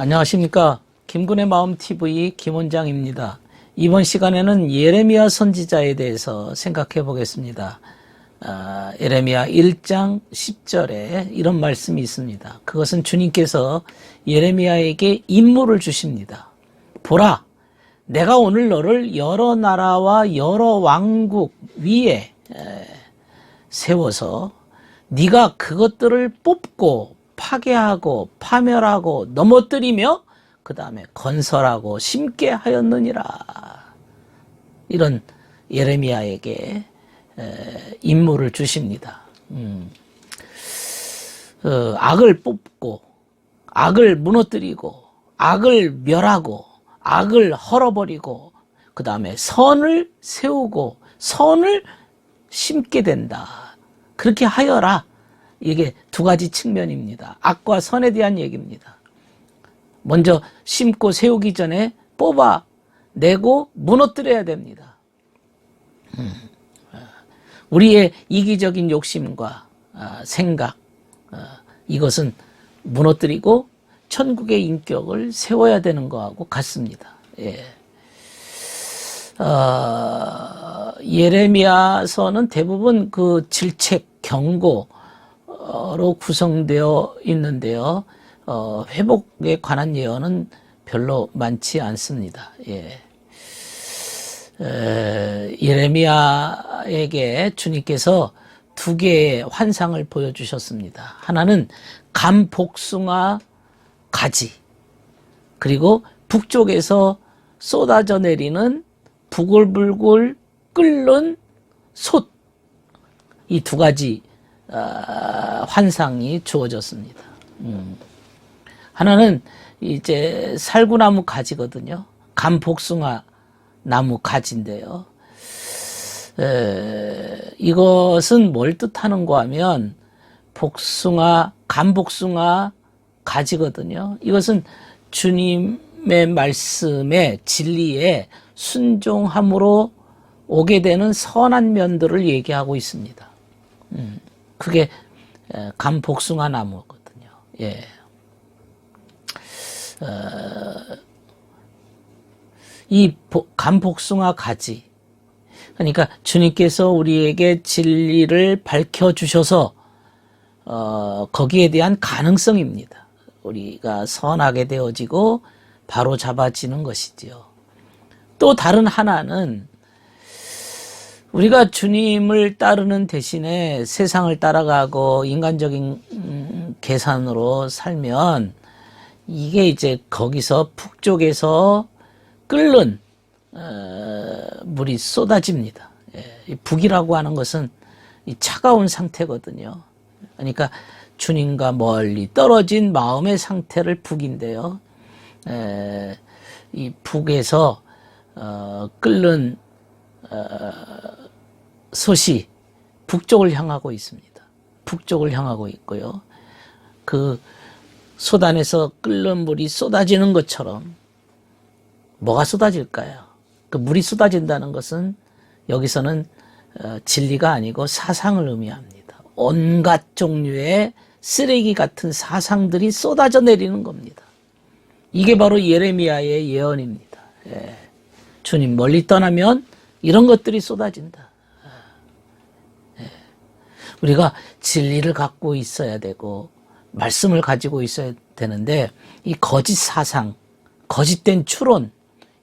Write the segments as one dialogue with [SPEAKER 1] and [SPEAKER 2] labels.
[SPEAKER 1] 안녕하십니까. 김군의 마음 TV 김원장입니다. 이번 시간에는 예레미야 선지자에 대해서 생각해 보겠습니다. 아, 예레미야 1장 10절에 이런 말씀이 있습니다. 그것은 주님께서 예레미야에게 임무를 주십니다. 보라, 내가 오늘 너를 여러 나라와 여러 왕국 위에 에, 세워서 네가 그것들을 뽑고 파괴하고 파멸하고 넘어뜨리며 그 다음에 건설하고 심게 하였느니라. 이런 예레미야에게 에, 임무를 주십니다. 음. 어, 악을 뽑고 악을 무너뜨리고 악을 멸하고 악을 헐어버리고 그 다음에 선을 세우고 선을 심게 된다. 그렇게 하여라. 이게 두 가지 측면입니다. 악과 선에 대한 얘기입니다. 먼저 심고 세우기 전에 뽑아 내고 무너뜨려야 됩니다. 음. 우리의 이기적인 욕심과 아, 생각 아, 이것은 무너뜨리고 천국의 인격을 세워야 되는 것하고 같습니다. 예. 어, 예레미야서는 대부분 그 질책 경고 로 구성되어 있는데요. 어, 회복에 관한 예언은 별로 많지 않습니다. 예. 에, 예레미야에게 주님께서 두 개의 환상을 보여주셨습니다. 하나는 감복숭아 가지, 그리고 북쪽에서 쏟아져 내리는 부글부글 끓는 솥, 이 두 가지 어, 환상이 주어졌습니다. 음. 하나는 이제 살구나무 가지거든요. 감복숭아 나무 가지인데요. 에, 이것은 뭘 뜻하는가 하면 복숭아, 감복숭아 가지거든요. 이것은 주님의 말씀에 진리에 순종함으로 오게 되는 선한 면들을 얘기하고 있습니다. 음, 그게 에, 감복숭아 나무거든요. 예. 어, 이 감복숭아 가지. 그러니까 주님께서 우리에게 진리를 밝혀 주셔서 어, 거기에 대한 가능성입니다. 우리가 선하게 되어지고 바로 잡아지는 것이지요. 또 다른 하나는 우리가 주님을 따르는 대신에 세상을 따라가고 인간적인 음, 계산으로 살면 이게 이제 거기서 북쪽에서 끓는 어, 물이 쏟아집니다. 예, 북이라고 하는 것은 이 차가운 상태거든요. 그러니까 주님과 멀리 떨어진 마음의 상태를 북인데요. 에, 이 북에서 어, 끓는 어, 솥이 북쪽을 향하고 있습니다. 북쪽을 향하고 있고요. 그 솥안에서 끓는 물이 쏟아지는 것처럼 뭐가 쏟아질까요? 그 물이 쏟아진다는 것은 여기서는 어, 진리가 아니고 사상을 의미합니다. 온갖 종류의 쓰레기 같은 사상들이 쏟아져 내리는 겁니다. 이게 바로 예레미야의 예언입니다. 예. 주님 멀리 떠나면 이런 것들이 쏟아진다. 예. 우리가 진리를 갖고 있어야 되고 말씀을 가지고 있어야 되는데 이 거짓 사상, 거짓된 추론,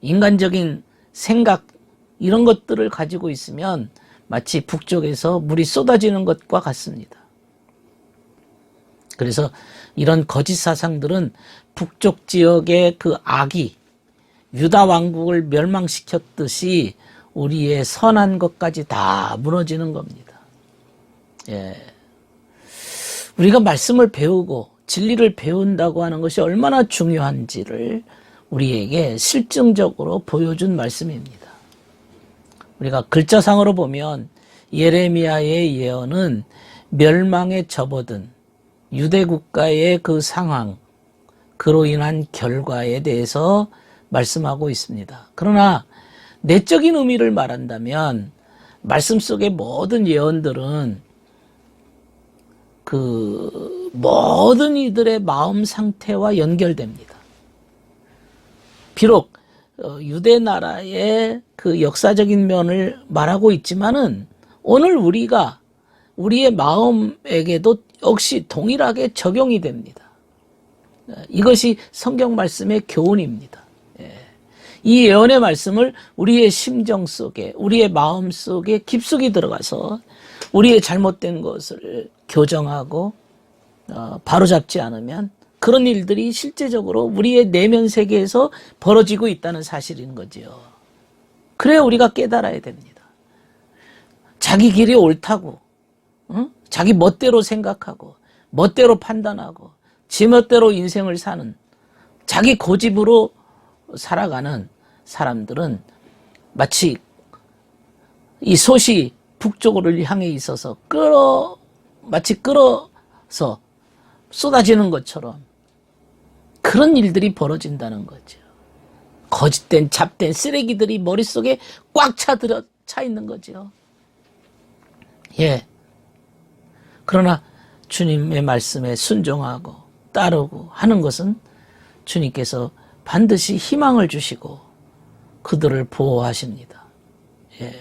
[SPEAKER 1] 인간적인 생각 이런 것들을 가지고 있으면 마치 북쪽에서 물이 쏟아지는 것과 같습니다. 그래서 이런 거짓 사상들은 북쪽 지역의 그 악이 유다 왕국을 멸망시켰듯이 우리의 선한 것까지 다 무너지는 겁니다. 예. 우리가 말씀을 배우고 진리를 배운다고 하는 것이 얼마나 중요한지를 우리에게 실증적으로 보여준 말씀입니다. 우리가 글자상으로 보면 예레미야의 예언은 멸망에 접어든 유대 국가의 그 상황, 그로 인한 결과에 대해서 말씀하고 있습니다. 그러나 내적인 의미를 말한다면 말씀 속의 모든 예언들은 그 모든 이들의 마음 상태와 연결됩니다. 비록 어, 유대 나라의 그 역사적인 면을 말하고 있지만은 오늘 우리가 우리의 마음에게도 역시 동일하게 적용이 됩니다. 어, 이것이 성경 말씀의 교훈입니다. 예. 이 예언의 말씀을 우리의 심정 속에, 우리의 마음 속에 깊숙이 들어가서 우리의 잘못된 것을 교정하고 어, 바로잡지 않으면 그런 일들이 실제적으로 우리의 내면 세계에서 벌어지고 있다는 사실인 거지요. 그래야 우리가 깨달아야 됩니다. 자기 길이 옳다고, 응? 자기 멋대로 생각하고, 멋대로 판단하고, 지 멋대로 인생을 사는, 자기 고집으로 살아가는 사람들은 마치 이 솥이 북쪽으로 향해 있어서 끌어, 마치 끌어서 쏟아지는 것처럼 그런 일들이 벌어진다는 거죠. 거짓된 잡된 쓰레기들이 머릿속에 꽉 차들어 차 있는 거죠. 예. 그러나 주님의 말씀에 순종하고 따르고 하는 것은 주님께서 반드시 희망을 주시고 그들을 보호하십니다. 예.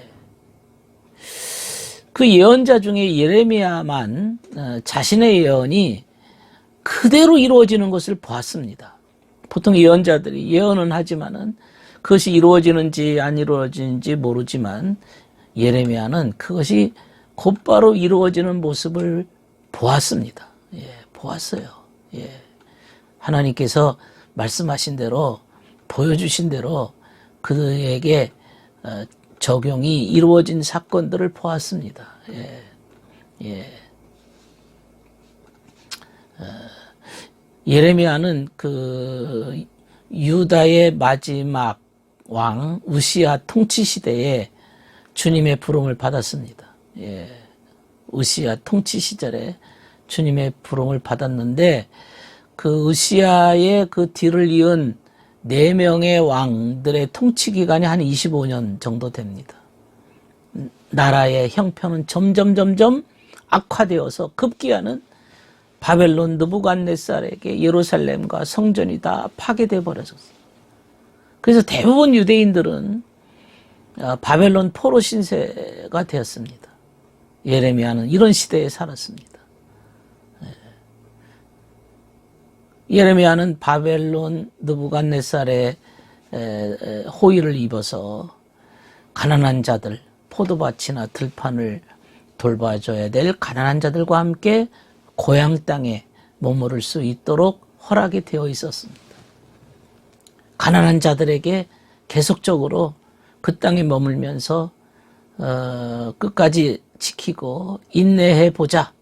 [SPEAKER 1] 그 예언자 중에 예레미야만 어, 자신의 예언이 그대로 이루어지는 것을 보았습니다. 보통 예언자들이 예언은 하지만은 그것이 이루어지는지 안 이루어지는지 모르지만 예레미야는 그것이 곧바로 이루어지는 모습을 보았습니다. 예, 보았어요. 예. 하나님께서 말씀하신 대로 보여주신 대로 그에게 어, 적용이 이루어진 사건들을 보았습니다. 예. 예. 예레미야는 그 유다의 마지막 왕 우시아 통치 시대에 주님의 부름을 받았습니다. 예. 우시아 통치 시절에 주님의 부름을 받았는데 그 우시아의 그 뒤를 이은 네 명의 왕들의 통치 기간이 한 25년 정도 됩니다. 나라의 형편은 점점 점점 악화되어서 급기야는 바벨론 느부갓네살에게 예루살렘과 성전이 다 파괴돼 버려졌어요. 그래서 대부분 유대인들은 어, 바벨론 포로 신세가 되었습니다. 예레미야는 이런 시대에 살았습니다. 예. 예레미야는 바벨론 느부갓네살의 호의를 입어서 가난한 자들, 포도밭이나 들판을 돌봐줘야 될 가난한 자들과 함께 고향 땅에 머무를 수 있도록 허락이 되어 있었습니다. 가난한 자들에게 계속적으로 그 땅에 머물면서 어, 끝까지 지키고 인내해 보자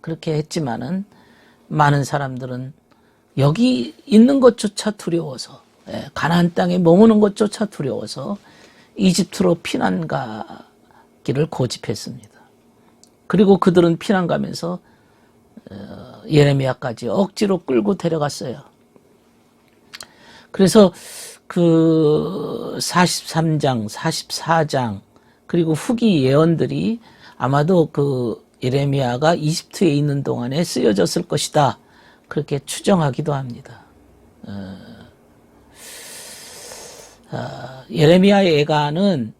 [SPEAKER 1] 그렇게 했지만은 많은 사람들은 여기 있는 것조차 두려워서 예, 가나안 땅에 머무는 것조차 두려워서 이집트로 피난 가기를 고집했습니다. 그리고 그들은 피난 가면서 어, 예레미야까지 억지로 끌고 데려갔어요. 그래서 그 43장, 44장 그리고 후기 예언들이 아마도 그 예레미야가 이집트에 있는 동안에 쓰여졌을 것이다. 그렇게 추정하기도 합니다. 어, 어, 예레미야 예가는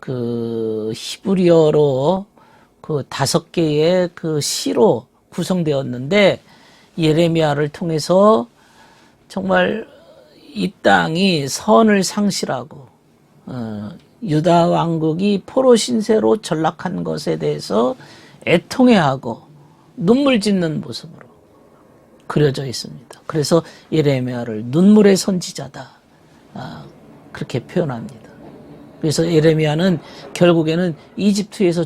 [SPEAKER 1] 그 히브리어로 그 다섯 개의 그 시로 구성되었는데 예레미야를 통해서 정말 이 땅이 선을 상실하고 어, 유다 왕국이 포로 신세로 전락한 것에 대해서 애통해하고 눈물 짓는 모습으로 그려져 있습니다. 그래서 예레미야를 눈물의 선지자다 아, 그렇게 표현합니다. 그래서 예레미야는 결국에는 이집트에서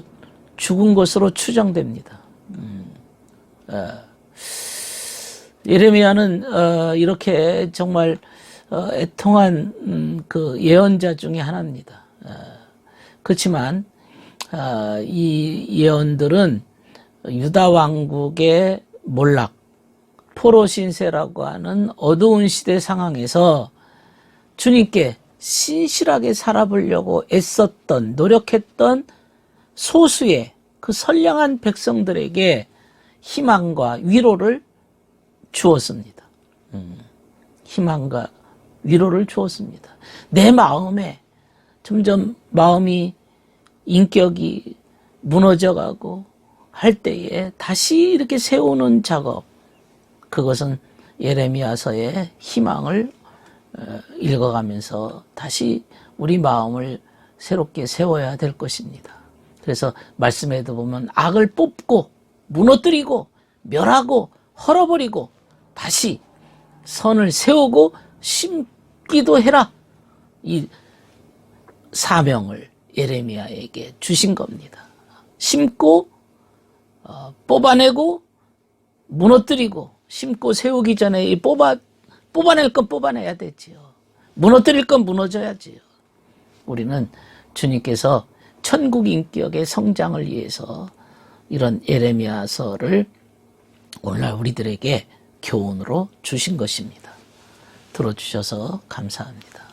[SPEAKER 1] 죽은 것으로 추정됩니다. 음, 어, 예레미야는 어, 이렇게 정말 어, 애통한 음, 그 예언자 중에 하나입니다. 어, 그렇지만 어, 이 예언들은 유다 왕국의 몰락, 포로 신세라고 하는 어두운 시대 상황에서 주님께 신실하게 살아보려고 애썼던 노력했던 소수의 그 선량한 백성들에게 희망과 위로를 주었습니다. 음, 희망과 위로를 주었습니다. 내 마음에 점점 마음이 인격이 무너져가고 할 때에 다시 이렇게 세우는 작업 그것은 예레미야서의 희망을 어, 읽어가면서 다시 우리 마음을 새롭게 세워야 될 것입니다. 그래서 말씀에도 보면 악을 뽑고 무너뜨리고 멸하고 헐어버리고 다시 선을 세우고 심기도 해라. 이 사명을 예레미야에게 주신 겁니다. 심고 어, 뽑아내고 무너뜨리고 심고 세우기 전에 이 뽑아 뽑아낼 건 뽑아내야 되지요. 무너뜨릴 건 무너져야지요. 우리는 주님께서 천국 인격의 성장을 위해서 이런 예레미야서를 오늘날 우리들에게 교훈으로 주신 것입니다. 들어주셔서 감사합니다.